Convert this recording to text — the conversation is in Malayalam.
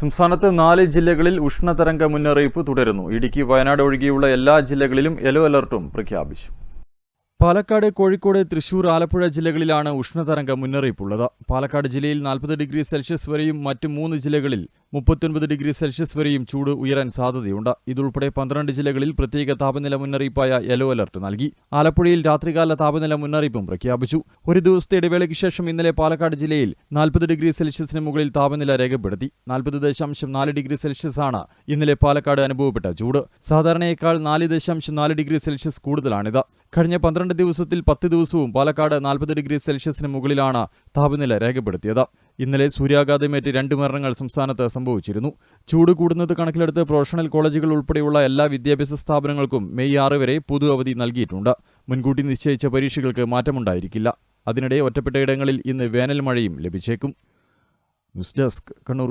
സംസ്ഥാനത്ത് നാല് ജില്ലകളിൽ ഉഷ്ണതരംഗ മുന്നറിയിപ്പ് തുടരുന്നു. ഇടുക്കി വയനാട് ഒഴികെയുള്ള എല്ലാ ജില്ലകളിലും യെല്ലോ അലർട്ടും പ്രഖ്യാപിച്ചു. പാലക്കാട് കോഴിക്കോട് തൃശൂർ ആലപ്പുഴ ജില്ലകളിലാണ് ഉഷ്ണതരംഗ മുന്നറിയിപ്പുള്ളത്. പാലക്കാട് ജില്ലയിൽ നാൽപ്പത് ഡിഗ്രി സെൽഷ്യസ് വരെയും മറ്റ് മൂന്ന് ജില്ലകളിൽ മുപ്പത്തൊൻപത് ഡിഗ്രി സെൽഷ്യസ് വരെയും ചൂട് ഉയരാൻ സാധ്യതയുണ്ട്. ഇതുൾപ്പെടെ പന്ത്രണ്ട് ജില്ലകളിൽ പ്രത്യേക താപനില മുന്നറിയിപ്പായ യെല്ലോ അലർട്ട് നൽകി. ആലപ്പുഴയിൽ രാത്രികാല താപനില മുന്നറിയിപ്പും പ്രഖ്യാപിച്ചു. ഒരു ദിവസത്തെ ഇടവേളയ്ക്ക് ശേഷം ഇന്നലെ പാലക്കാട് ജില്ലയിൽ നാൽപ്പത് ഡിഗ്രി സെൽഷ്യസിന് മുകളിൽ താപനില രേഖപ്പെടുത്തി. നാൽപ്പത് ദശാംശം നാല് ഡിഗ്രി സെൽഷ്യസ് ആണ് ഇന്നലെ പാലക്കാട് അനുഭവപ്പെട്ട ചൂട്. സാധാരണയേക്കാൾ നാല് ദശാംശം നാല് ഡിഗ്രി സെൽഷ്യസ് കൂടുതലാണിത്. കഴിഞ്ഞ പന്ത്രണ്ട് ദിവസത്തിൽ പത്ത് ദിവസവും പാലക്കാട് നാൽപ്പത് ഡിഗ്രി സെൽഷ്യസിന് മുകളിലാണ് താപനില രേഖപ്പെടുത്തിയത്. ഇന്നലെ സൂര്യാഘാതമേറ്റ് രണ്ട് മരണങ്ങൾ സംസ്ഥാനത്ത് സംഭവിച്ചിരുന്നു. ചൂട് കൂടുന്നത് കണക്കിലെടുത്ത് പ്രൊഫഷണൽ കോളേജുകൾ ഉൾപ്പെടെയുള്ള എല്ലാ വിദ്യാഭ്യാസ സ്ഥാപനങ്ങൾക്കും മെയ് ആറ് വരെ പൊതു അവധി നൽകിയിട്ടുണ്ട്. മുൻകൂട്ടി നിശ്ചയിച്ച പരീക്ഷകൾക്ക് മാറ്റമുണ്ടായിരിക്കില്ല. അതിനിടെ ഒറ്റപ്പെട്ട ഇടങ്ങളിൽ ഇന്ന് വേനൽ മഴയും ലഭിച്ചേക്കും. News desk Kannur